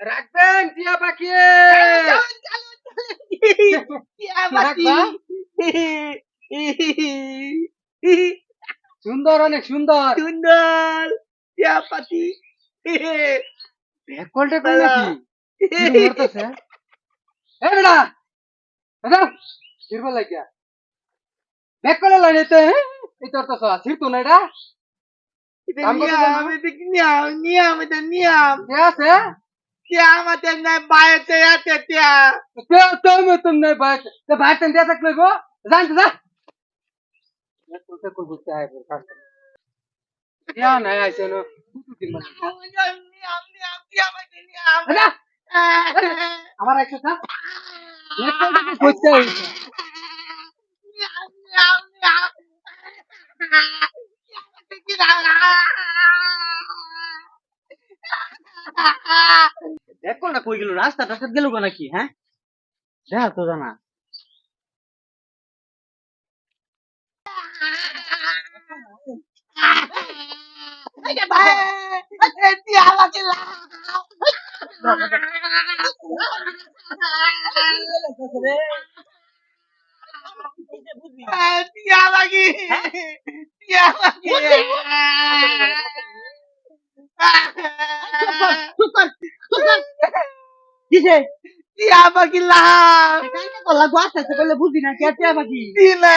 রাখবেন টিয়া পাখি! সুন্দর অনেক সুন্দর। সুন্দর টিয়া এক কলটে কই নাকি? মরতেছে এ বেটা দাদা ফিরবো লাগিয়া। ব্যাক করে লাইতে এই তোর তো সির তো না এটা? নিয়াম, নিয়াম, নিয়াম, এটা নিয়াম। আছে টিয়া আমাদের নাই, বাইরেতে আছে টিয়া। কে তুমি তুমি বাইক তে বাইক তেন দিয়া থাকলে গো জান তো যা এক কলটে কই বুঝতে আয় বল কাজ ইয়া না আইছে নো দিন মানে নিয়াম, নিয়াম, নিয়াম, টিয়া আমাদের নিয়াম। দাদা আমার আইছে না এক কলটে কই বুঝতে আইছে নিয়াম, নিয়াম, নিয়াম। টিয়া আমাদের কি না? কই গেল রাস্তা টাস্তা গেল নাকি হ্যাঁ দেখা তো জানা এই টিয়া লাও। এই টিয়া আমাকে, টিয়া আমাকে। কিসে? টিয়া লাও। কাইটা কলা গোয়াস আছে বলে বুঝি না কে টিয়া পাখি দিলা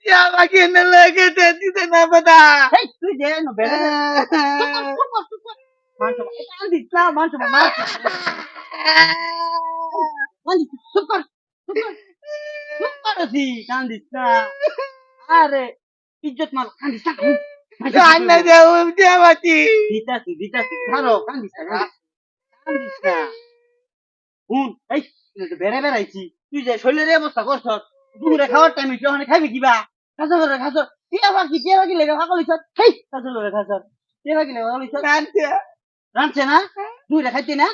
টিয়া আমাকে এনে লেগেছে দিতে না এই তুই নো না দি। না আরে ইজ্জত মার কান্দিস না। টিয়া আমাকে দিতাছি দিতাছি ছাড়ো কান্দিস না। কান্দিস না। হুন এই তুই বেড়ে বেড়াইছি তুই যে শরীরের অবস্থা করছ দুপুরে খাওয়ার টাইমে তুই ওখানে খাবি কিবা? খাসো করে খাসো টিয়া পাখি টিয়া পাখি লেগে পাগল হইছ হেই খাসো করে খাসো টিয়া পাখি লেগে পাগল হইছ রান্না রাঁধছে না? দুই খাইতে না?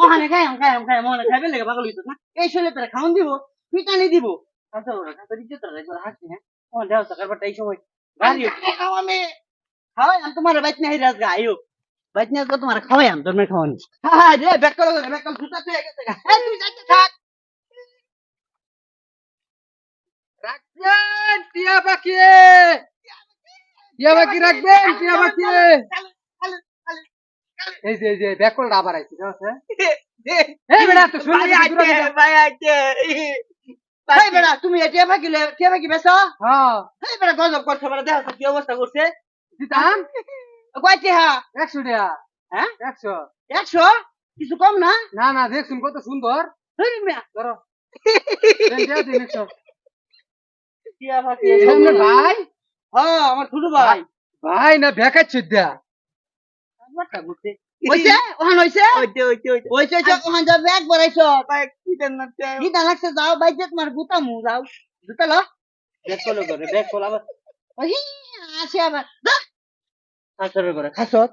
ওখানে খাইম খাইম খাইম ওখানে খাইবে লেগে পাগল হইছ না? এই শরীরে তোরা খাওয়ান দিব পিটানি দিব। খাসো করে খাসো দিতে তোরা একবার হাসছি হ্যাঁ ওখানে দেওয়া পর এই সময়। খাওয়াই আম। তোমার বাইক নাই রাজ গা বাইক নাই তোমার খাওয়াই আম তোর খাওয়ানি? হ্যাঁ রে ব্যাক করো ব্যাক করো জুতা পেয়ে গেছে এই তুই যাইতে থাক। রাখবেন টিয়া পাখি। টিয়া পাখি রাখবেন টিয়া পাখি। এই যে এই যে ব্যাক আবার আইছে আছে এই বেটা তো শুনে ভাই আছে ভাই বেড়া তুমি পাখি টিয়া পাখি বেছো হ্যাঁ। এই বেড়া গজব করছে বেড়া দেখো কি অবস্থা করছে। দিতাম? কয়টি হা একশো টাকা হ্যাঁ? একশো একশো কিছু কম না? না না দেখছুন কত সুন্দর। ধরো ভাই? হ্যাঁ আমার ছোট ভাই। ভাই না হইছে? হইছে? হইছে হইছে ওখান যা ব্যাগ ভরাইছো ভাই কি দেন না গীতা লাগছে যাও বাইজে তোমার গুতা মু যাও। জুতা লো ব্যাগ কলো করে আবার। খাসর করে। খাসত?